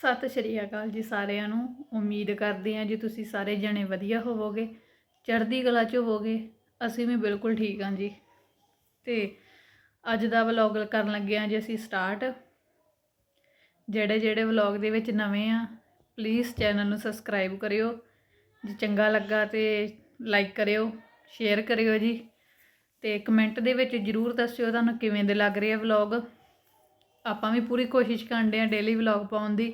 ਸਤਿ ਸ਼੍ਰੀ ਅਕਾਲ ਜੀ ਸਾਰਿਆਂ ਨੂੰ। ਉਮੀਦ ਕਰਦੇ ਹਾਂ ਜੀ ਤੁਸੀਂ ਸਾਰੇ ਜਣੇ ਵਧੀਆ ਹੋਵੋਗੇ, ਚੜ੍ਹਦੀ ਕਲਾ 'ਚ ਹੋਵੋਗੇ, ਅਸੀਂ ਵੀ ਬਿਲਕੁਲ ਠੀਕ ਹਾਂ ਜੀ। ਤੇ ਅੱਜ ਦਾ ਵਲੌਗ ਕਰਨ ਲੱਗੇ ਹਾਂ ਜੀ ਅਸੀਂ ਸਟਾਰਟ ਜਿਹੜੇ ਜਿਹੜੇ ਵਲੌਗ ਦੇ ਵਿੱਚ ਨਵੇਂ ਆ ਪਲੀਜ਼ ਚੈਨਲ ਨੂੰ ਸਬਸਕ੍ਰਾਈਬ ਕਰਿਓ। ਜੇ ਚੰਗਾ ਲੱਗਾ ਤੇ ਲਾਈਕ ਕਰਿਓ ਸ਼ੇਅਰ ਕਰਿਓ ਜੀ। ਤੇ ਕਮੈਂਟ ਦੇ ਵਿੱਚ ਜਰੂਰ ਦੱਸਿਓ ਤੁਹਾਨੂੰ ਕਿਵੇਂ ਦੇ ਲੱਗ ਰਹੇ ਆ ਵਲੌਗ। ਆਪਾਂ ਵੀ ਪੂਰੀ ਕੋਸ਼ਿਸ਼ ਕਰਦੇ ਆ ਡੇਲੀ ਵਲੌਗ ਪਾਉਣ ਦੀ।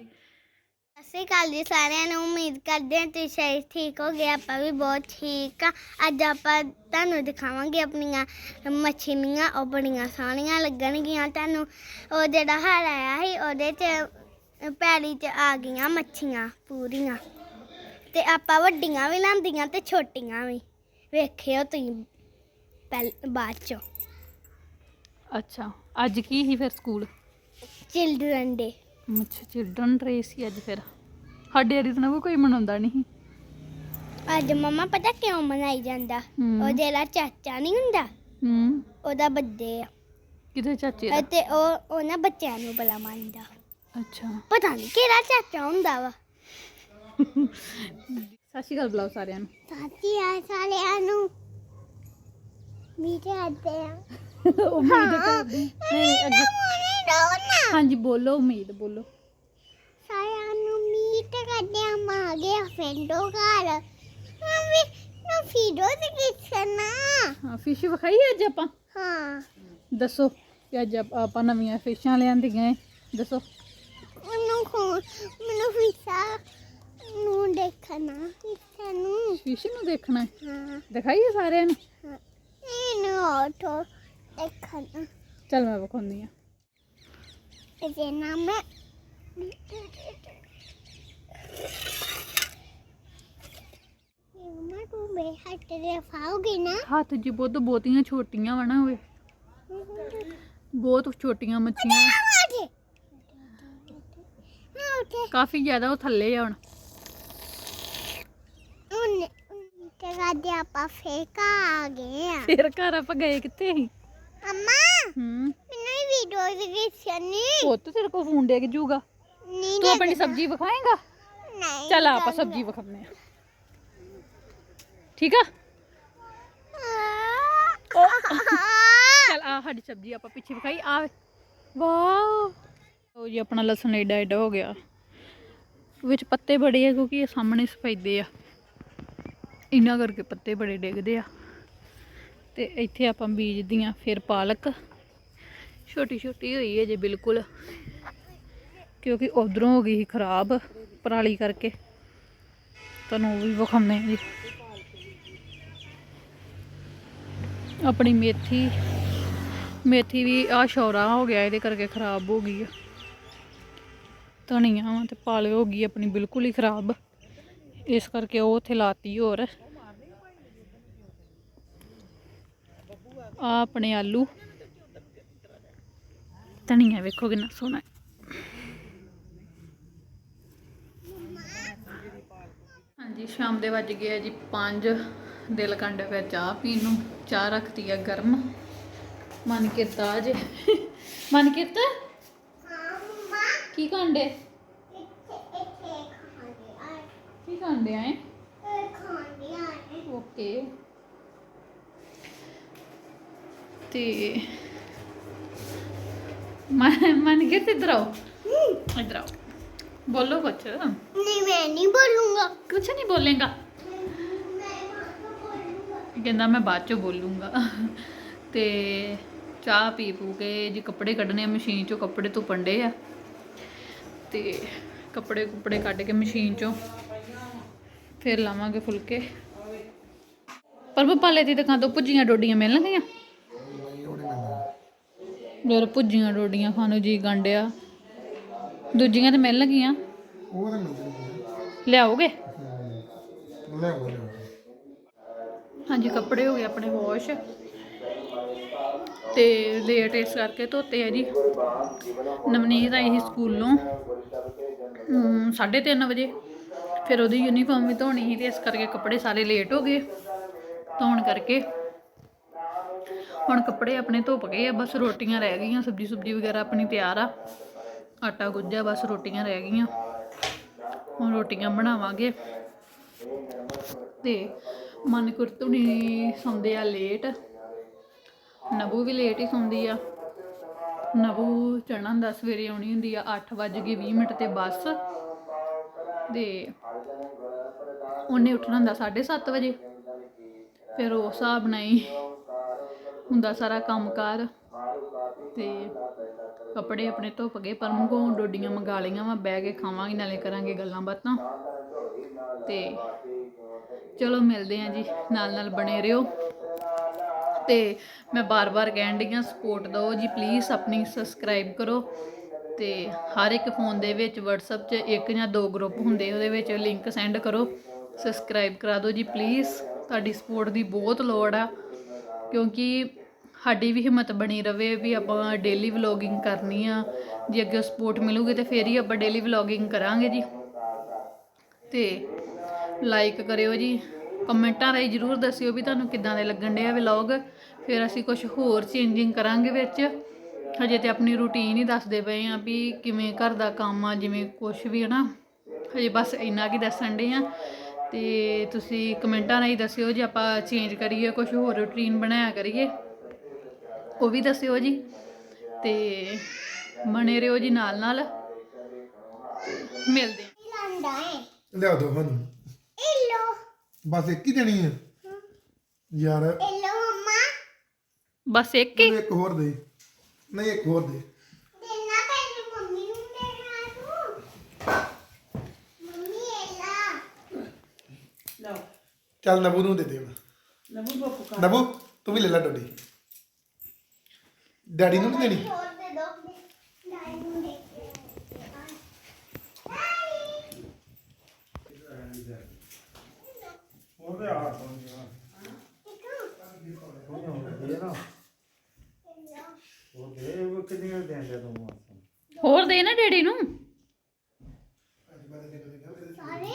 ਸਤਿ ਸ਼੍ਰੀ ਅਕਾਲ ਜੀ ਸਾਰਿਆਂ ਨੂੰ ਉਮੀਦ ਕਰਦੇ ਹਾਂ ਤੁਸੀਂ ਸਾਰੇ ਠੀਕ ਹੋ ਗਏ ਆਪਾਂ ਵੀ ਬਹੁਤ ਠੀਕ ਆ। ਅੱਜ ਆਪਾਂ ਤੁਹਾਨੂੰ ਦਿਖਾਵਾਂਗੇ ਆਪਣੀਆਂ ਮੱਛੀਆਂ ਉਹ ਬੜੀਆਂ ਸੋਹਣੀਆਂ ਲੱਗਣਗੀਆਂ ਤੁਹਾਨੂੰ। ਉਹ ਜਿਹੜਾ ਹਰ ਆਇਆ ਸੀ ਉਹਦੇ 'ਚ ਪੈਲੀ 'ਚ ਆ ਗਈਆਂ ਮੱਛੀਆਂ ਪੂਰੀਆਂ। ਤੇ ਆਪਾਂ ਵੱਡੀਆਂ ਵੀ ਲਾਂਦੀਆਂ ਤੇ ਛੋਟੀਆਂ ਵੀ। ਵੇਖਿਓ ਤੁਸੀਂ ਪਹਿਲ ਬਾਅਦ 'ਚੋਂ। ਅੱਛਾ ਅੱਜ ਕੀ ਸੀ ਫਿਰ ਸਕੂਲ? ਚਿਲਡਰਨ ਡੇ ਅੱਛਾ ਚਿਲਡਰਨ ਡੇ ਸੀ ਅੱਜ ਫਿਰ। ਸਾਡੇ ਅਰੀ ਤਾਂ ਕੋਈ ਮਨਾਉਂਦਾ ਨਹੀਂ। ਅੱਜ ਮਮਾ ਪਤਾ ਕਿਉਂ ਮਨਾਈ ਜਾਂਦਾ। ਉਹ ਜਿਹੜਾ ਚਾਚਾ ਨਹੀਂ ਹੁੰਦਾ? ਹੂੰ। ਉਹਦਾ ਬੱਡੇ ਆ। ਕਿਤੇ ਚਾਚੇ ਦਾ? ਅਤੇ ਉਹ ਉਹਨਾਂ ਬੱਚਿਆਂ ਨੂੰ ਬੜਾ ਮੰਨਦਾ। ਅੱਛਾ। ਪਤਾ ਨਹੀਂ ਕਿਹੜਾ ਚਾਚਾ ਹੁੰਦਾ ਵਾ। ਸਤਿ ਸ਼੍ਰੀ ਅਕਾਲ ਬੁਲਾਓ ਸਾਰਿਆਂ ਨੂੰ। ਸਾਥੀ ਆ ਸਾਲਿਆਂ ਨੂੰ। ਮੀਟੇ ਆਤੇ ਆ। ਉਮੀਦ ਕਰਦੀ ਨਹੀਂ ਅੱਗੇ ਹਾਂਜੀ ਬੋਲੋ ਉਮੀਦ ਬੋਲੋ। ਸਾਲਿਆਂ ਨੂੰ ਮੀਟ ਕਰਦੇ ਆ ਮਾਗੇ ਫੈਂਡੋ ਘਰ। ਮੰਮੀ ਨਾ ਫੀਡੋ ਤੇ ਕਿਛਣਾ ਹਾਂ ਫਿਸ਼ ਵਿਖਾਈ ਅੱਜ ਆਪਾਂ? ਹਾਂ। ਦੱਸੋ ਕਿ ਅੱਜ ਆਪ- ਆਪਾਂ ਨਵੀਆਂ ਫਿਸ਼ਾਂ ਲਿਆਂਦੀਆਂ ਏ ਦੱਸੋ। ਮੈਨੂੰ ਖੋ ਮੈਨੂੰ ਫਿਸਾ ਨੂੰ ਦੇਖਣਾ ਫਿਸਾ ਨੂੰ। ਫਿਸ਼ ਨੂੰ ਦੇਖਣਾ ਹੈ? ਹਾਂ। ਦਿਖਾਈਏ ਸਾਰਿਆਂ ਨੂੰ? ਹਾਂ। ਇਹਨੂੰ ਆਟੋ ਦੇਖਣਾ। ਚੱਲ ਮੈਂ ਵਿਖਾਉਂਦੀ ਆ ਨਾਮ ਹੈ ਮਮਾ ਤੂੰ ਬੇ ਹੱਟ ਦੇ ਫਾਉਗੀ ਨਾ ਹੱਥ ਜੀ ਬਹੁਤ ਬਹੁਤੀਆਂ ਛੋਟੀਆਂ ਵਾ ਨਾ ਹੋਵੇ ਬਹੁਤ ਛੋਟੀਆਂ ਮੱਛੀਆਂ ਹਾਂ ਕਾਫੀ ਜ਼ਿਆਦਾ ਉਹ ਥੱਲੇ ਆ ਹੁਣ ਉਹਨੇ ਤੇ ਗਾਦੇ ਆਪਾਂ ਫੇਕਾ ਆ ਗਏ ਆ ਫਿਰ ਘਰ ਆਪਾਂ ਗਏ ਕਿੱਥੇ ਸੀ ਅਮਾ ਹੂੰ ਦੀ ਗਿਸਨੀ ਪੁੱਤ ਤੇਰੇ ਕੋਲ ਫੋਨ ਡਿੱਗ ਜੂਗਾ। ਨਹੀਂ ਤੂੰ ਆਪਣੀ ਸਬਜ਼ੀ ਵਿਖਾਏਂਗਾ? ਨਹੀਂ ਚੱਲ ਆਪਾਂ ਸਬਜ਼ੀ ਵਿਖਾਉਂਦੇ ਆ ਠੀਕ ਆ? ਚੱਲ ਆ ਸਾਡੀ ਸਬਜ਼ੀ ਆਪਾਂ ਪਿੱਛੇ ਵਿਖਾਈ ਆ ਵਾਓ। ਉਹ ਜੀ ਆਪਣਾ ਲਸਣ ਏਡਾ ਏਡਾ ਹੋ ਗਿਆ। ਵਿੱਚ ਪੱਤੇ ਬੜੇ ਆ ਕਿਉਂਕਿ ਇਹ ਸਾਹਮਣੇ ਸਫੈਦੇ ਆ। ਇਹਨਾਂ ਕਰਕੇ ਪੱਤੇ ਬੜੇ ਡਿੱਗਦੇ ਆ। ਤੇ ਇੱਥੇ ਆਪਾਂ ਬੀਜਦੀਆਂ ਫਿਰ ਪਾਲਕ। ਛੋਟੀ ਛੋਟੀ ਹੋਈ ਹੈ ਜੇ ਬਿਲਕੁਲ। ਕਿਉਂਕਿ ਉਧਰੋਂ ਹੋ ਗਈ ਸੀ ਖਰਾਬ ਪਰਾਲੀ ਕਰਕੇ। ਤੁਹਾਨੂੰ ਉਹ ਵੀ ਵਿਖਾਉਂਦੇ ਹਾਂ ਜੀ। ਆਪਣੀ ਮੇਥੀ ਮੇਥੀ ਵੀ ਆ ਸ਼ੌਰਾ ਹੋ ਗਿਆ, ਇਹਦੇ ਕਰਕੇ ਖਰਾਬ ਹੋ ਗਈ ਆ। ਧਨੀਆ ਵਾ ਤੇ ਪਾਲਕ ਹੋ ਗਈ, ਆਪਣੀ ਬਿਲਕੁਲ ਹੀ ਖਰਾਬ। ਇਸ ਕਰਕੇ ਉਹ ਉੱਥੇ ਲਾਤੀ ਹੋਰ। ਆ ਆਪਣੇ ਆਲੂ। ਧਨੀਆ ਵੇਖੋ ਕਿੰਨਾ ਸੋਹਣਾ ਹਾਂਜੀ, ਸ਼ਾਮ ਦੇ ਵੱਜ ਗਏ ਆ ਜੀ 5 ਦਿਲ ਕੰਡੇ ਪਿਆ ਚਾਹ ਪੀਣ ਨੂੰ। ਚਾਹ ਰੱਖਤੀ ਆ ਗਰਮ। ਮਨ ਕੀਤਾ ਜੇ ਮਨ ਕੀਤਾ? ਹਾਂ ਮਮਾ ਕੀ ਕਾਂਡੇ? ਖਾਂਦੇ ਕੀ ਕਾਂਡੇ ਆਏ? ਇਹ ਖਾਂਦੇ ਓਕੇ। ਤੇ ਆਓ? ਇਧਰ ਆਓ। ਬੋਲੋ ਕੁਛ। ਨਹੀਂ ਮੈਂ ਨਹੀਂ ਬੋਲੂੰਗਾ। ਕੁਛ ਨਹੀਂ ਬੋਲੇਗਾ। ਮੈਂ ਮਾਂ ਬੋਲੂੰਗਾ ਕਹਿੰਦਾ ਮੈਂ ਬਾਅਦ ਚੋਂ ਬੋਲੂੰਗਾ। ਤੇ ਚਾਹ ਪੀ ਪੂ ਕੇ ਜੀ ਕੱਪੜੇ ਕੱਢਣੇ ਆ ਮਸ਼ੀਨ ਚੋਂ ਕੱਪੜੇ ਧੁੱਪਣ ਡੇ ਆ। ਤੇ ਕੱਪੜੇ ਕੁੱਪੜੇ ਕੱਢ ਕੇ ਮਸ਼ੀਨ ਚੋਂ ਫਿਰ ਲਾਵਾਂਗੇ ਫੁਲਕੇ। ਪਰ ਬਪਾਲੇ ਦੀ ਦੁਕਾਨ ਤੋਂ ਭੁੱਜੀਆਂ ਡੋਡੀਆਂ ਮਿਲਣਗੀਆਂ। ਯਾਰ ਭੁੱਜੀਆਂ ਡੋਡੀਆਂ ਖਾਣ ਨੂੰ ਜੀ ਗੰਡਿਆ ਦੂਜੀਆਂ ਤੇ ਉਹ ਤਾਂ ਮਿਲਦੀ ਲਿਆਓਗੇ? ਲੈ ਬੋਲ ਹਾਂਜੀ ਕੱਪੜੇ ਹੋ ਗਏ ਆਪਣੇ ਵਾਸ਼ ਤੇ ਲੇਟ ਇਸ ਕਰਕੇ ਧੋਤੇ ਆ ਜੀ। ਨਵਨੀਤ ਆਈ ਸੀ ਸਕੂਲੋਂ ਹਮ, ਸਾਢੇ 3 ਵਜੇ। ਫਿਰ ਉਹਦੀ ਯੂਨੀਫਾਰਮ ਵੀ ਧੋਣੀ ਸੀ ਤੇ ਇਸ ਕਰਕੇ ਕੱਪੜੇ ਸਾਰੇ ਲੇਟ ਹੋ ਗਏ ਧੋਣ ਕਰਕੇ। ਹੁਣ ਕੱਪੜੇ ਆਪਣੇ ਧੁੱਪ ਗਏ ਆ, ਬਸ ਰੋਟੀਆਂ ਰਹਿ ਗਈਆਂ ਸਬਜੀ ਸੁਬਜੀ ਵਗੈਰਾ ਆਪਣੀ ਤਿਆਰ ਆ। ਆਟਾ ਗੁੱਝਾ ਬਸ ਰੋਟੀਆਂ ਰਹਿ ਗਈਆਂ। ਹੁਣ ਰੋਟੀਆਂ ਬਣਾਵਾਂਗੇ। ਤੇ ਮਨ ਕੁਰਤੁਣੀ ਸੌਂਦੇ ਆ ਲੇਟ। ਨਬੂ ਵੀ ਲੇਟ ਹੀ ਸੌਂਦੀ ਆ। ਨਬੂ ਚੜ੍ਹਨਾ ਹੁੰਦਾ ਸਵੇਰੇ ਆਉਣੀ ਹੁੰਦੀ ਆ 8 ਵੱਜ ਕੇ 20 ਮਿੰਟ ਤੇ ਬੱਸ। ਤੇ ਉਹਨੇ ਉੱਠਣਾ ਹੁੰਦਾ 7:30 ਵਜੇ। ਫਿਰ ਉਹ ਹਿਸਾਬ ਨਾਲ ਹੀ ਹੁੰਦਾ ਸਾਰਾ ਕੰਮਕਾਰ। ਤੇ ਕੱਪੜੇ ਆਪਣੇ ਧੁੱਪ ਗਏ, ਪਰ ਮੁਗੋਂ ਡੋਡੀਆਂ ਮੰਗਾ ਲਈਆਂ ਵਾ, ਬਹਿ ਕੇ ਖਾਵਾਂਗੇ, ਨਾਲੇ ਕਰਾਂਗੇ ਗੱਲਾਂ ਬਾਤਾਂ। ਤੇ ਚਲੋ ਮਿਲਦੇ ਆਂ ਜੀ, ਨਾਲ ਨਾਲ ਬਣੇ ਰਹੋ। ਤੇ ਮੈਂ ਬਾਰ-ਬਾਰ ਕਹਿਣ ਡਈ ਹਾਂ ਸਪੋਰਟ ਦਿਓ ਜੀ ਪਲੀਜ਼ ਆਪਣੀ ਸਬਸਕ੍ਰਾਈਬ ਕਰੋ। ਤੇ ਹਰ ਇੱਕ ਫੋਨ ਦੇ ਵਿੱਚ WhatsApp 'ਚ ਇੱਕ ਜਾਂ ਦੋ ਗਰੁੱਪ ਹੁੰਦੇ, ਉਹਦੇ ਵਿੱਚ ਲਿੰਕ ਸੈਂਡ ਕਰੋ। ਸਬਸਕ੍ਰਾਈਬ ਕਰਾ ਦਿਓ ਜੀ ਪਲੀਜ਼ ਤੁਹਾਡੀ ਸਪੋਰਟ ਦੀ ਬਹੁਤ ਲੋੜ ਆ। ਕਿਉਂਕਿ ਸਾਡੀ ਵੀ ਹਿੰਮਤ ਬਣੀ ਰਵੇ ਵੀ ਆਪਾਂ ਡੇਲੀ ਵਲੋਗਿੰਗ ਕਰਨੀ ਆ। ਜੇ ਅੱਗੇ ਸਪੋਰਟ ਮਿਲੂਗੀ ਤੇ ਫੇਰ ਹੀ ਆਪਾਂ ਡੇਲੀ ਵਲੋਗਿੰਗ ਕਰਾਂਗੇ ਜੀ। ਤੇ ਲਾਈਕ ਕਰਿਓ ਜੀ। ਕਮੈਂਟਾਂ ਰਾਹੀਂ ਜਰੂਰ ਦੱਸਿਓ ਵੀ ਤੁਹਾਨੂੰ ਕਿੱਦਾਂ ਦੇ ਲੱਗਣ ਡਿਆ ਵਲੌਗ ਫਿਰ ਅਸੀਂ ਕੁਝ ਹੋਰ ਚੇਂਜਿੰਗ ਕਰਾਂਗੇ ਵਿੱਚ। ਹਜੇ ਤੇ ਆਪਣੀ ਰੂਟੀਨ ਹੀ ਦੱਸਦੇ ਪਏ ਆ ਵੀ ਕਿਵੇਂ ਘਰ ਦਾ ਕੰਮ ਆ, ਜਿਵੇਂ ਕੁਝ ਵੀ ਹੈ ਨਾ। ਹਜੇ ਬਸ ਇੰਨਾ ਕੀ ਦੱਸਣ ਡੇ ਆ। ਤੇ ਤੁਸੀਂ ਕਮੈਂਟਾਂ ਰਾਹੀਂ ਦੱਸਿਓ ਜੇ ਆਪਾਂ ਚੇਂਜ ਕਰੀਏ ਕੁਝ ਹੋਰ ਰੂਟੀਨ ਬਣਾਇਆ ਕਰੀਏ। ਉਹ ਵੀ ਦੱਸਿਓ ਜੀ। ਤੇ ਬਣੇ ਰਹੋ ਜੀ ਨਾਲ ਨਾਲ ਮਿਲਦੇ ਹਾਂ। ਲੰਡਾ ਹੈ ਲਿਆ ਦੋ ਹਨ ਇਲੋ ਬਸ ਇੱਕ ਹੀ ਦੇਣੀ ਹੈ ਯਾਰ। ਇਲੋ ਮਮਾ ਬਸ ਇੱਕ ਹੀ? ਮੈਨੂੰ ਇੱਕ ਹੋਰ ਦੇ। ਨਹੀਂ ਇੱਕ ਹੋਰ ਦੇ। ਦੇਣਾ ਪੈਣੀ ਮੰਮੀ ਨੂੰ ਦੇਣਾ ਤੂੰ ਮੰਮੀ ਇਲਾ ਚੱਲ ਨਬੂ ਨੂੰ ਦੇ ਦੇ ਹੁਣ। ਨਬੂ ਬਾਪੂ ਕਾ ਨਬੂ ਤੂੰ ਵੀ ਲੈ ਲੈ ਡੋਡੀ। ਡੈਡੀ ਨੂੰ ਨਹੀਂ ਦੇਣੀ? ਦੇ ਹੋਰ ਦੇ ਨਾ ਡੈਡੀ ਨੂੰ ਸਾਰੇ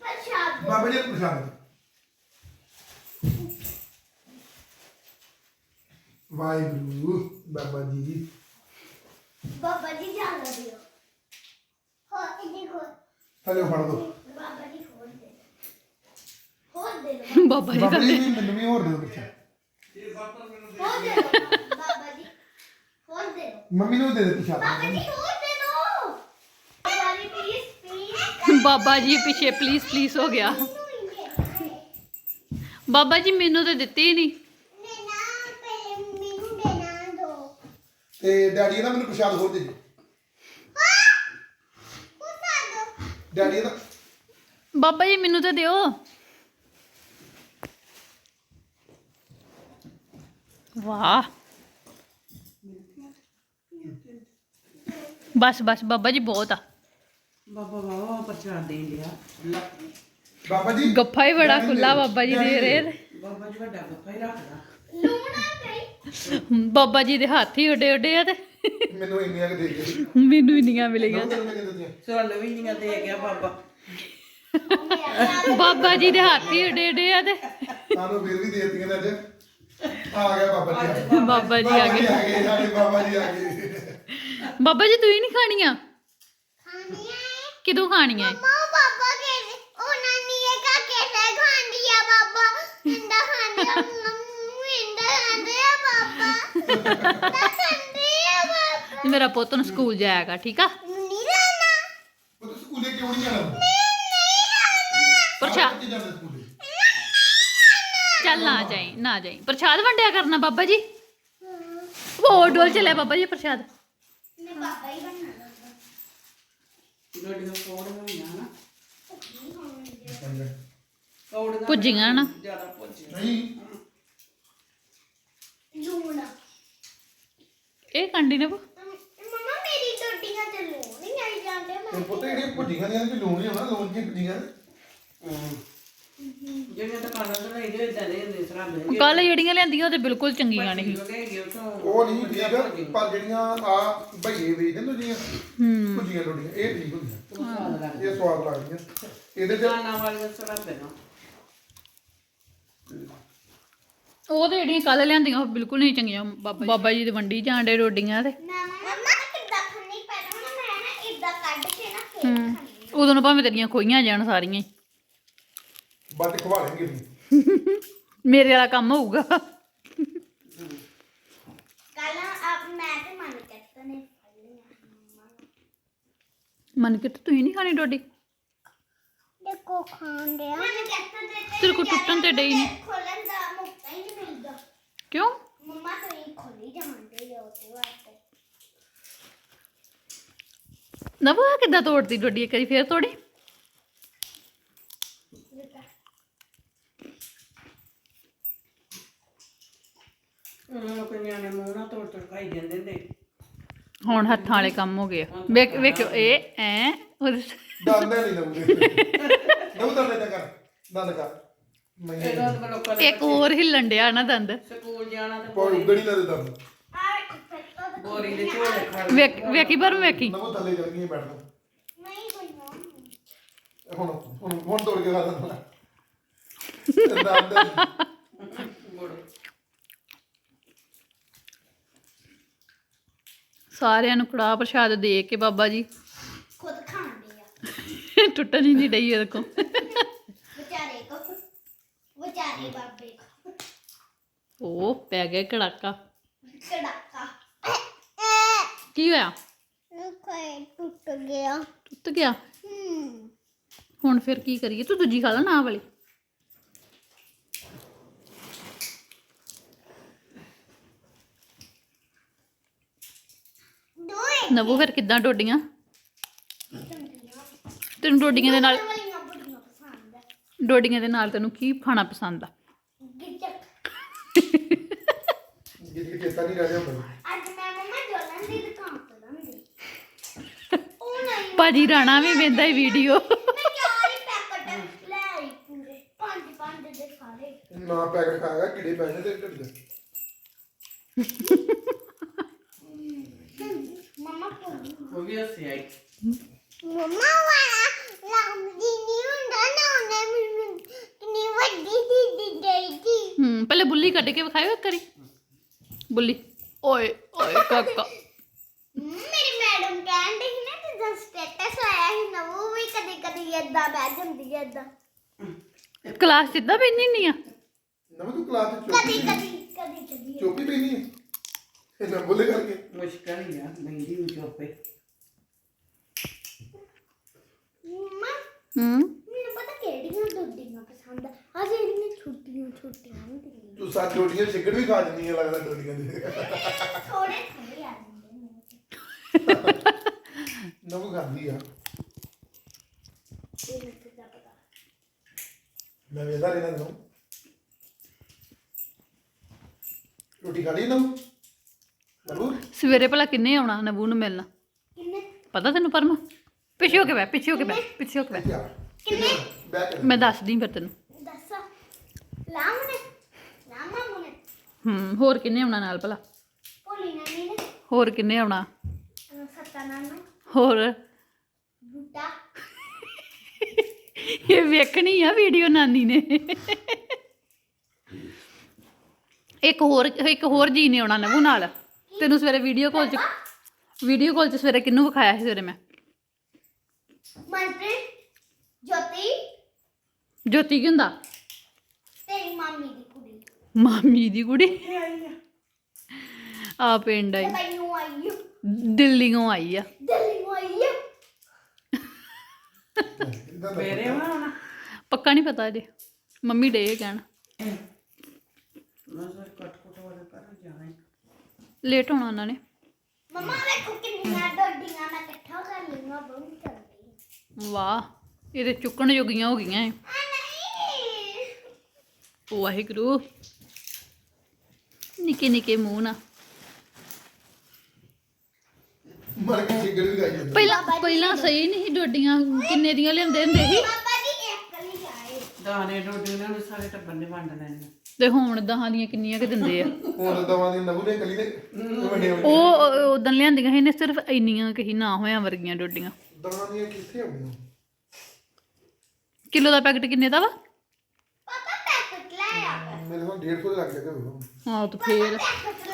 ਪ੍ਰਸ਼ਾਦ ਬਾਬਾ ਜੀ ਨੂੰ ਪ੍ਰਸ਼ਾਦ ਵਾਹਿਗੁਰੂ ਬਾਬਾ ਜੀ ਬਾਬਾ ਜੀ ਜਾਣ ਦਿਓ ਹੋ ਇਹ ਦੇਖੋ ਥੱਲੇ ਫੜ ਦੋ। ਬਾਬਾ ਜੀ ਹੋਰ ਦੇ। ਹੋਰ ਦੇ ਦਿਓ। ਬਾਬਾ ਜੀ ਬਾਬਾ ਥੱਲੇ। ਜੀ ਮੈਨੂੰ ਵੀ ਹੋਰ ਦੇ ਹੋਰ ਦੇ ਦਿਓ। ਬਾਬਾ ਜੀ ਹੋਰ ਦੇ ਦਿਓ। ਮੰਮੀ ਨੂੰ ਦੇ ਦੇ ਪ੍ਰਸ਼ਾਦ ਬਾਬਾ ਜੀ ਹੋਰ ਦੇ ਦਿਓ। ਬਾਬਾ ਜੀ ਪਲੀਜ਼ ਪਲੀਜ਼ ਬਾਬਾ ਜੀ ਪਿੱਛੇ ਪਲੀਜ਼ ਪਲੀਜ਼ ਹੋ ਗਿਆ। ਬਾਬਾ ਜੀ ਮੈਨੂੰ ਤਾਂ ਦਿੱਤੀ ਹੀ ਨਹੀਂ। ਮੈਨਾ ਪਹਿਲੇ ਮੈਨੂੰ ਦੇਣਾ ਦੋ। ਤੇ ਡੈਡੀ ਦਾ ਮੈਨੂੰ ਪ੍ਰਸ਼ਾਦ ਹੋਰ ਦੇ ਦਿਓ ਉਹ ਸਾਡੋ ਡੈਡੀ ਦਾ ਬਾਬਾ ਜੀ ਮੈਨੂੰ ਤਾਂ ਦਿਓ। ਵਾਹ। ਬਸ ਬਸ ਬਾਬਾ ਜੀ ਬਹੁਤ ਆ। ਬਾਬਾ ਬਾਬਾ ਪ੍ਰਚਾਰ ਦੇ ਲਿਆ ਬਾਬਾ ਜੀ। ਗੱਫਾ ਹੀ ਬੜਾ ਖੁੱਲਾ। ਬਾਬਾ ਜੀ ਦੇ ਰਹੇ ਨੇ। ਬਾਬਾ ਜੀ ਵੱਡਾ ਗੱਫਾ ਹੀ ਰੱਖਦਾ। ਬਾਬਾ ਜੀ ਦੇ ਹੱਥ ਹੀ ਉੱਡੇ ਉੱਡੇ ਆ ਤੇ ਮੈਨੂੰ ਇੰਨੀਆਂ ਕਿ ਦੇ ਦੇ ਮੈਨੂੰ ਇੰਨੀਆਂ ਮਿਲੀਆਂ। ਨਬੂ ਤੈਨੂੰ ਕਿੰਨੀਆਂ ਦਿੱਤੀਆਂ ਸਾਨੂੰ ਵੀ ਨਹੀਂ ਦੇ ਗਿਆ ਬਾਬਾ। ਬਾਬਾ ਜੀ ਦੇ ਹੱਥ ਹੀ ਉੱਡੇ ਉੱਡੇ ਆ ਤੇ। ਸਾਨੂੰ ਫਿਰ ਵੀ ਦੇ ਦਿੱਤੀਆਂ ਨੇ ਅੱਜ। ਆ ਗਿਆ ਬਾਬਾ ਜੀ ਆ ਗਏ। ਬਾਬਾ ਜੀ ਆ ਗਏ। ਆ ਗਏ ਸਾਡੇ ਬਾਬਾ ਜੀ ਆ ਗਏ। ਬਾਬਾ ਜੀ ਤੂੰ ਹੀ ਨਹੀਂ ਖਾਣੀਆਂ? ਖਾਣੀ ਹੈ ਕਿਦੋਂ ਖਾਣੀਆਂ ਮਾ ਬਾਬਾ ਕੇ ਉਹ ਨਾਨੀ ਇਹ ਕਾ ਕੇ ਲੈ ਖਾਂਦੀ ਆ ਬਾਬਾ। ਇੰਦਾ ਖਾਂਦੀ ਆ। ਮੰਮੀ ਇੰਦਾ ਖਾਂਦੀ ਆ ਬਾਬਾ। ਤਾਂ ਖਾਂਦੀ ਆ ਬਾਬਾ ਮੇਰਾ ਪੁੱਤ ਨੂੰ ਸਕੂਲ ਜਾਏਗਾ ਠੀਕ ਆ? ਨਹੀਂ ਲਾਣਾ ਉਹ ਤੂੰ ਸਕੂਲੇ ਕਿਉਂ ਨਹੀਂ ਜਾਣਾ? ਪ੍ਰਸ਼ਾਦ ਚੱਲ ਨਾ ਜਾਈ ਨਾ ਜਾਈ। ਪ੍ਰਸ਼ਾਦ ਵੰਡਿਆ ਕਰਨਾ ਬਾਬਾ ਜੀ? ਉਹ ਡੋਲ ਚਲਿਆ ਬਾਬਾ ਜੀ ਪ੍ਰਸ਼ਾਦ। ਮੈਂ ਬਾਬਾ ਹੀ ਬਣਨਾ ਲੋੜੀਆਂ ਕੋੜੀਆਂ ਹੋਈਆਂ ਨਾ। ਨਹੀਂ ਕੋੜੀਆਂ ਭੁੱਜੀਆਂ ਨਾ। ਜ਼ਿਆਦਾ ਭੁੱਜੀਆਂ। ਲੂਣਾ। ਇਹ ਕੰਡੀ ਨੇ ਮਮਾ ਮੇਰੀ ਟੋਟੀਆਂ ਤੇ ਲੂਣ ਨਹੀਂ ਆਈ ਜਾਂਦੇ ਤੇ ਪੁੱਤ ਜਿਹੜੀਆਂ ਭੁੱਜੀਆਂ ਦੀਆਂ ਵੀ ਲੂਣ ਹੀ ਹੋਣਾ ਲੂਣ ਦੀਆਂ ਭੁੱਜੀਆਂ ਜਿਹੜੀਆਂ ਦੁਕਾਨਾਂ ਤੋਂ ਲਈ ਦੇ ਇਦਾਂ ਦੇ ਹੁੰਦੇ। ਸਰਾਬੇ ਕੱਲ ਜਿਹੜੀਆਂ ਲਿਆਂਦੀਆਂ ਉਹ ਤੇ ਬਿਲਕੁਲ ਚੰਗੀਆਂ ਨਹੀਂ ਉਹ ਨਹੀਂ ਠੀਕ ਪਰ ਜਿਹੜੀਆਂ ਆ ਭਈਏ ਵੇਚਦੇ ਨੇ ਜਿਹੜੀਆਂ ਭੁੱਜੀਆਂ ਲੋੜੀਆਂ ਇਹ ਠੀਕ ਹੁੰਦੀਆਂ। ਸਵਾਦ ਲੱਗਦਾ ਇਹ ਸਵਾਦ ਲੱਗਦੀਆਂ। ਇਹਦੇ ਚ ਦੁਕਾਨਾਂ ਵਾਲੀਆਂ ਸਰਾਬੇ ਨਾ। ਉਹ ਤੇ ਜਿਹੜੀਆਂ ਕੱਲ ਲਿਆਂਦੀਆਂ ਉਹ ਬਿਲਕੁਲ ਨਹੀਂ ਚੰਗੀਆਂ। ਬਾਬਾ ਬਾਬਾ ਜੀ ਦੇ ਵੰਡੀ ਜਾਂਦੇ ਰੋਡੀਆਂ ਤੇ ਮਮਾ ਕਿੱਦਾਂ ਖਾਣੀ ਪੈਣਾ ਮੈਂ ਨਾ ਇਦਾਂ ਕੱਢ ਕੇ ਨਾ ਫੇਰ ਹੂੰ। ਉਦੋਂ ਨੂੰ ਭਾਵੇਂ ਤੇਰੀਆਂ ਖੋਈਆਂ ਜਾਣ ਸਾਰੀਆਂ ਹੀ। ਬਾਅਦ ਖਵਾ ਲੈਣਗੇ ਵੀ। ਮੇਰੇ ਵਾਲਾ ਕੰਮ ਹੋਊਗਾ। ਕੱਲ ਆਪ ਮੈਂ ਤੇ ਮਨ ਕਰਤਾ ਨੇ ਫੜ ਲਿਆ। ਮਨ ਕਿ ਤੂੰ ਹੀ ਨਹੀਂ ਖਾਣੀ ਡੋਡੀ? ਦੇਖੋ ਖਾਣ ਡਿਆ। ਮਨ ਕਰਤਾ ਦੇ ਤੇਰੇ ਕੋਲ ਟੁੱਟਣ ਤੇ ਡਈ ਨਹੀਂ ਖੋਲਣ ਦਾ ਮੌਕਾ ਹੀ ਨਹੀਂ ਮਿਲਦਾ। ਕਿਉਂ? ਮੰਮਾ ਤੋਂ ਹੀ ਖੋਲੀ ਜਾਂਦੇ ਆ ਉਹਦੇ ਵਾਸਤੇ। ਨਵ ਕਿੱਦਾਂ ਤੋੜਦੀ ਡੋਡੀ ਇੱਕ ਵਾਰੀ ਫੇਰ ਤੋੜੀ? ਉਹਨਾਂ ਨੂੰ ਕਈਆਂ ਨੇ ਮੂੰਹ ਨਾਲ ਤੋੜ ਤੋੜ ਖਾਈ ਜਾਂਦੇ ਨੇ ਹੁਣ ਹੱਥਾਂ ਵਾਲੇ ਕੰਮ ਹੋ ਗਏ ਆ। ਵੇਖ ਵੇਖਿਓ ਇਹ ਐ ਉਹਦੇ ਦੰਦ ਨਹੀਂ ਲਊਗੇ ਨਉ ਦੰਦ ਕਰ ਦੰਦ ਕਰ। ਮੈਂ ਇਹਦਾ ਤਾਂ ਲੋਕਾਂ ਨੇ ਇੱਕ ਹੋਰ ਹਿੱਲਣ ਡਿਆ ਨਾ ਦੰਦ। ਸਕੂਲ ਜਾਣਾ ਤੇ ਕੋਈ ਉਗੜੀ ਨਾ ਦੇ ਦੰਦ। ਆ ਫਿਰ ਤੋਂ ਬੋਰੀ ਦੇ ਝੋਲੇ ਖੜ ਵੇਖ ਵੇਖੀ ਪਰ ਵੇਖੀ। ਨਵੋ ਥੱਲੇ ਚਲ ਗਈ ਬੈਠ। ਜਾ ਨਹੀਂ ਕੋਈ ਨਾ। ਹੁਣ ਹੁਣ ਹੁਣ ਤੋੜ ਕੇ ਖਾ ਦੰਦ ਦੰਦ ਗੁੜ। ਸਾਰਿਆਂ ਨੂੰ ਕੜਾਹ ਪ੍ਰਸ਼ਾਦ ਦੇ ਕੇ ਬਾਬਾ ਜੀ। ਖੁਦ ਖਾਂਦੇ ਆ। ਟੁੱਟਣ ਹੀ ਨਹੀਂ ਡਈ ਇਹਦੇ ਕੋ ਵਿਚਾਰੇ ਕੋ। ਵਿਚਾਰੇ ਬਾਬੇ ਕੋ। ਉਹ ਪੈ ਗਿਆ ਕੜਾਕਾ। ਕੀ ਹੋਇਆ ਕੋਈ ਟੁੱਟ ਗਿਆ। ਟੁੱਟ ਗਿਆ? ਹੂੰ। ਹੁਣ ਫਿਰ ਕੀ ਕਰੀਏ? ਤੂੰ ਦੂਜੀ ਖਾ ਲੈ ਨਾ ਵਾਲੀ। ਦੋਏ। ਨਵੂ ਫਿਰ ਕਿੱਦਾਂ ਡੋਡੀਆਂ? ਤੈਨੂੰ ਡੋਡੀਆਂ ਦੇ ਨਾਲ ਡੋਡੀਆਂ ਦੇ ਨਾਲ ਤੈਨੂੰ ਕੀ ਖਾਣਾ ਪਸੰਦ ਆ? ਗਿੱਚਕ ਜਿੱਦ ਕੇ ਤਾਂ ਨਹੀਂ ਰਹਿ ਜਾਂਦਾ ਅੱਜ ਮੈਂ ਮੰਮਾ ਜੋਲਨ ਦੀ ਦੁਕਾਨ ਤੋਂ ਲੰਦੀ ਉਹ ਨਹੀਂ ਭਾਜੀ ਰਾਣਾ ਵੀ ਵੇਂਦਾ ਹੀ ਵੀਡੀਓ ਮੈਂ ਚਾਰ ਹੀ ਪੈਕਟ ਲੈ ਆਈ ਪੂਰੇ। ਪੰਜ ਪੰਜ ਦੇ ਸਾਰੇ। ਨਾ ਪੈਕਟ ਖਾਏਗਾ ਕੀੜੇ ਪੈ ਜਾਂਦੇ ਤੇ ਢਿੱਡ 'ਚ। ਮੰਮਾ ਕੋਲ ਉਹ ਵੀ ਹੱਸਿਆ ਈ। ਮੰਮਾ ਵਾਲਾ ਲੰਬੀ ਨਹੀਂ ਹੁੰਦਾ ਨਾ ਉਹਨੇ ਮੈਨੂੰ ਕਿੰਨੀ ਵੱਡੀ ਦੀ ਦੀ ਦੀ ਹੂੰ ਪਹਿਲੇ ਬੁੱਲੀ ਕੱਢ ਕੇ ਵਿਖਾਇਓ ਇੱਕ ਵਾਰੀ। ਬੁੱਲੀ। ਓਏ ਓਏ ਕਾਕਾ। ਮੇਰੀ ਮੈਡਮ ਕਹਿੰਦੇ ਸੀ ਨਾ ਕਿ ਜਦ ਸਟੇਟਸ ਆਇਆ ਸੀ ਨਾ ਉਹ ਵੀ ਕਦੀ ਕਦੀ ਏਦਾਂ ਬਹਿ ਜਾਂਦੀ ਹੈ ਏਦਾਂ। ਕਲਾਸ ਸਿੱਧਾ ਪੈਣੀ ਨਹੀਂ ਆ? ਨਵ ਤੂੰ ਕਲਾਸ 'ਚ ਕਦੀ ਚੋਪੀ ਕਦੀ ਕਦੀ ਕਦੀ। ਚੋਪੀ ਪੈਣੀ ਹੈ ਇਹ ਨਾ ਬੋਲੇ ਕਰਕੇ। ਮੁਸ਼ਕਲ ਹੀ ਆ ਮਹਿੰਦੀ ਨੂੰ ਚੋਪੇ ਮੰਮਾ ਹੂੰ? ਮੈਨੂੰ ਪਤਾ ਕਿਹੜੀਆਂ ਦੁੱਧੀਆਂ ਪਸੰਦ ਆ। ਆ ਜਿਹੜੀਆਂ ਛੋਟੀਆਂ ਛੋਟੀਆਂ ਹੁੰਦੀਆਂ ਤੂੰ ਸਾਥ ਡੋਡੀਆਂ ਚਿਕੜ ਵੀ ਖਾ ਜੰਨੀ ਹੈ ਲੱਗਦਾ ਡੋਡੀਆਂ ਦੇ। ਥੋੜੇ ਥੋੜੇ ਆ ਜਾਂਦੇ ਨੇ। ਨਵ ਖਾਂਦੀ ਆ। ਇਹ ਮੈਨੂੰ ਤਾਂ ਪਤਾ? ਮੈਂ ਵੇਦਾ ਰਹਿਣਾ ਨੂੰ ਰੋਟੀ ਖਾ ਲਈ ਨਵ? ਨਵੂ? ਸਵੇਰੇ ਭਲਾ ਕਿੰਨੇ ਆਉਣਾ ਨਵੂ ਨੂੰ ਮਿਲਣਾ? ਕਿੰਨੇ? ਪਤਾ ਤੈਨੂੰ ਪਰਮ? ਪਿੱਛੇ ਹੋ ਕੇ ਬੈ ਪਿੱਛੇ ਹੋ ਕੇ ਬੈ ਪਿੱਛੇ ਹੋ ਕੇ ਬੈ ਕਿੰਨੇ? ਬੈਕ ਮੈਂ ਦੱਸਦੀ ਫਿਰ ਤੈਨੂੰ। ਦੱਸ। ਲਾਉਣੇ ਲਾਮਾ ਮੁਨੇ ਹੂੰ ਹੋਰ ਕਿੰਨੇ ਆਉਣਾ ਨਾਲ ਭਲਾ? ਭੋਲੀ ਨਾਨੀ ਨੇ। ਹੋਰ ਕਿੰਨੇ ਆਉਣਾ? ਸੱਤਾ ਨਾਨਾ ਹੋਰ? ਬੂਟਾ। ਇਹ ਵੇਖਣੀ ਆ ਵੀਡੀਓ ਨਾਨੀ ਨੇ। ਇੱਕ ਹੋਰ ਇੱਕ ਹੋਰ ਜੀ ਨੇ ਆਉਣਾ ਨਵੂ ਨਾਲ। ਤੈਨੂੰ ਸਵੇਰੇ ਵੀਡੀਓ ਕਾਲ ਚ ਵੀਡੀਓ ਕਾਲ ਚ ਸਵੇਰੇ ਕਿੰਨੂੰ ਵਿਖਾਇਆ ਸੀ ਸਵੇਰੇ ਮੈਂ? ਮਨਪ੍ਰੀਤ ਜੋਤੀ। ਜੋਤੀ ਕੀ ਹੁੰਦਾ? ਤੇਰੀ ਮਾਮੀ ਦੀ ਕੁੜੀ। ਮਾਮੀ ਦੀ ਕੁੜੀ? ਆ। ਪਿੰਡ ਆਈ। ਮੈਨੂੰ ਆਈ ਦਿੱਲੀੋਂ ਆਈ ਆ। ਦਿੱਲੀ ਨੂੰ ਆਈ ਦਾ ਮੇਰੇ ਵਾ ਹੁਣ। ਪੱਕਾ ਨਹੀਂ ਪਤਾ ਅਜੇ। ਮੰਮੀ ਡੇ ਕਹਿਣ। ਮੈਂ ਸਰ ਕੱਟ ਕੁੱਟ ਵਾਲਾ ਕਰ ਜਾਣਾ ਈ। ਲੇਟ ਹੋਣਾ ਉਹਨਾਂ ਨੇ। ਮੰਮਾ ਵੇਖੋ ਕਿੰਨੀਆਂ ਡੋਡੀਆਂ ਮੈਂ ਇਕੱਠਾ ਕਰ ਲਈਆਂ ਬਹੁਤ ਚੰਗੀ ਵਾਹ ਇਹਦੇ ਚੁੱਕਣ ਜੋਗੀਆਂ ਹੋ ਗਈਆਂ ਇਹ। ਆ ਨਹੀਂ। ਵਾਹਿਗੁਰੂ। ਨਿੱਕੇ ਨਿੱਕੇ ਮੂੰਹ ਨਾ ਮਰ ਕੇ ਚਿਕੜ ਵੀ ਖਾਈ ਜਾਂਦਾ। ਪਹਿਲਾਂ ਪਹਿਲਾਂ ਸਹੀ ਨਹੀਂ ਸੀ ਡੋਡੀਆਂ ਕਿੰਨੇ ਦੀਆਂ ਲਿਆਉਂਦੇ ਹੁੰਦੇ ਸੀ? ਪਾਪਾ ਜੀ ਇੱਕ ਲਈ ਆਏ। ਦਾਣੇ ਰੋਟੀ ਉਹਨਾਂ ਨੂੰ ਸਾਰੇ ਟੱਬਰ ਨੇ ਵੰਡ ਲੈਣੇ। ਤੇ ਹੁਣ ਦਹਾਂ ਦੀਆਂ ਕਿੰਨੀਆਂ ਕਿ ਦਿੰਦੇ ਆ? ਹੁਣ ਦਵਾਂ ਦੀ ਨਵੂ ਨੇ ਕਲੀ ਨੇ? ਵੱਡੇ ਵੱਡੇ ਉਹ ਉਦੋਂ ਲਿਆਂਦੀਆਂ ਸੀ ਨੇ ਸਿਰਫ ਇੰਨੀਆਂ ਕਹੀ ਨਾ ਹੋਇਆਂ ਵਰਗੀਆਂ ਡੋਡੀਆਂ। ਦਵਾਂ ਦੀਆਂ ਕਿੱਥੇ ਆਉਂਦੀਆਂ? ਕਿਲੋ ਦਾ ਪੈਕਟ ਕਿੰਨੇ ਦਾ ਵਾ? ਮੇਰੇ ਕੋਲ 150 ਦੇ ਲੱਗ ਜਾਗਾ ਉਹ ਹਾਂ ਤਾਂ ਫੇਰ।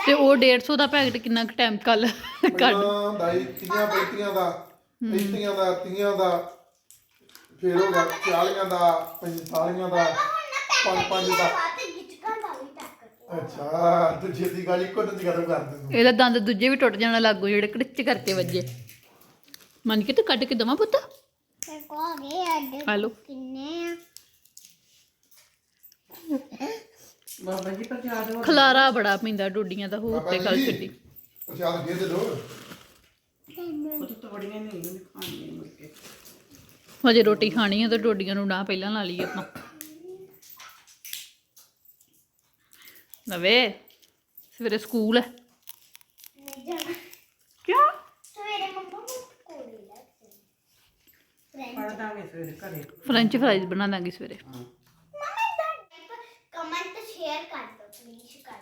ਤੇ ਉਹ 150 ਦਾ ਪੈਕਟ ਕਿੰਨਾ ਕੁ ਟਾਈਮ ਕੱਲ ਕੱਢ ਪਹਿਲਾਂ ਦਾਈ ਕਿੰਨੀਆਂ ਬੈਠੀਆਂ ਦਾ ਇੱਤੀਆਂ ਦਾ ਤੀਆਂ ਦਾ ਫੇਰ ਹੋ ਗਿਆ ਚਾਲੀਆਂ ਦਾ ਪੰਤਾਲੀਆਂ ਦਾ ਪੰਜ ਪੰਜ ਦਾ। ਤੇ ਗਿਚਕਾਂ ਦਾ ਵੀ ਟੱਕ ਅੱਛਾ ਤੂੰ ਛੇਤੀ ਗੱਲ ਇੱਕੋ ਤੇ ਖਤਮ ਕਰ ਦੇ ਤੂੰ ਇਹਦਾ ਦੰਦ ਦੂਜੇ ਵੀ ਟੁੱਟ ਜਾਣਾ ਲੱਗੂ ਜਿਹੜੇ ਕੜਿੱਚ ਕਰਕੇ ਵੱਜੇ। ਮੰਨ ਕੇ ਤੇ ਕੱਢ ਕੇ ਦਵਾਂ ਪੁੱਤ? ਤੇ ਕੋ ਗਏ ਅੱਡੇ ਆ ਲੋ ਕਿੰਨੇ ਆ? ਬਾਬਾ ਜੀ ਪ੍ਰਸ਼ਾਦ ਹੋ ਖਲਾਰਾ ਬੜਾ ਪੈਂਦਾ ਡੋਡੀਆਂ ਦਾ ਹੋਰ ਤੇ ਗੱਲ ਛੱਡੀ। ਪ੍ਰਸ਼ਾਦ ਫੇਰ ਦੇ ਦੋ। ਉਹ ਤਾਂ ਤੋੜੀਆਂ ਨਹੀਂ ਉਹਨੇ ਖਾਣੀਆਂ ਮੁੜ ਕੇ। ਹਜੇ ਰੋਟੀ ਖਾਣੀ ਹੈ ਤਾਂ ਡੋਡੀਆਂ ਨੂੰ ਨਾ ਪਹਿਲਾਂ ਲਾ ਲਈ ਆਪਾਂ। ਨਵੇ ਸਵੇਰੇ ਸਕੂਲ ਹੈ। ਨਹੀਂ ਜਾਣਾ ਕਿਉਂ? ਸਵੇਰੇ ਮੰਮਾ ਨੂੰ ਕੋਲੀ ਲੱਗਦੀ ਫਰੈਂਡ ਪੜ ਦਾਂਗੇ ਸਵੇਰੇ ਘਰੇ। ਫ੍ਰੈਂਚ ਫਰਾਈਜ਼ ਬਣਾ ਦਾਂਗੇ ਸਵੇਰੇ। ਸ਼ੇਅਰ ਕਰ ਦਿਓ ਪਲੀਜ਼ ਕਰ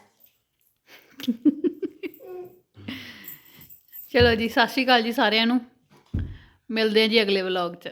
ਚਲੋ ਜੀ, ਸਤਿ ਸ਼੍ਰੀ ਅਕਾਲ ਜੀ ਸਾਰਿਆਂ ਨੂੰ। ਮਿਲਦੇ ਹਾਂ ਜੀ ਅਗਲੇ ਵਲੌਗ 'ਚ।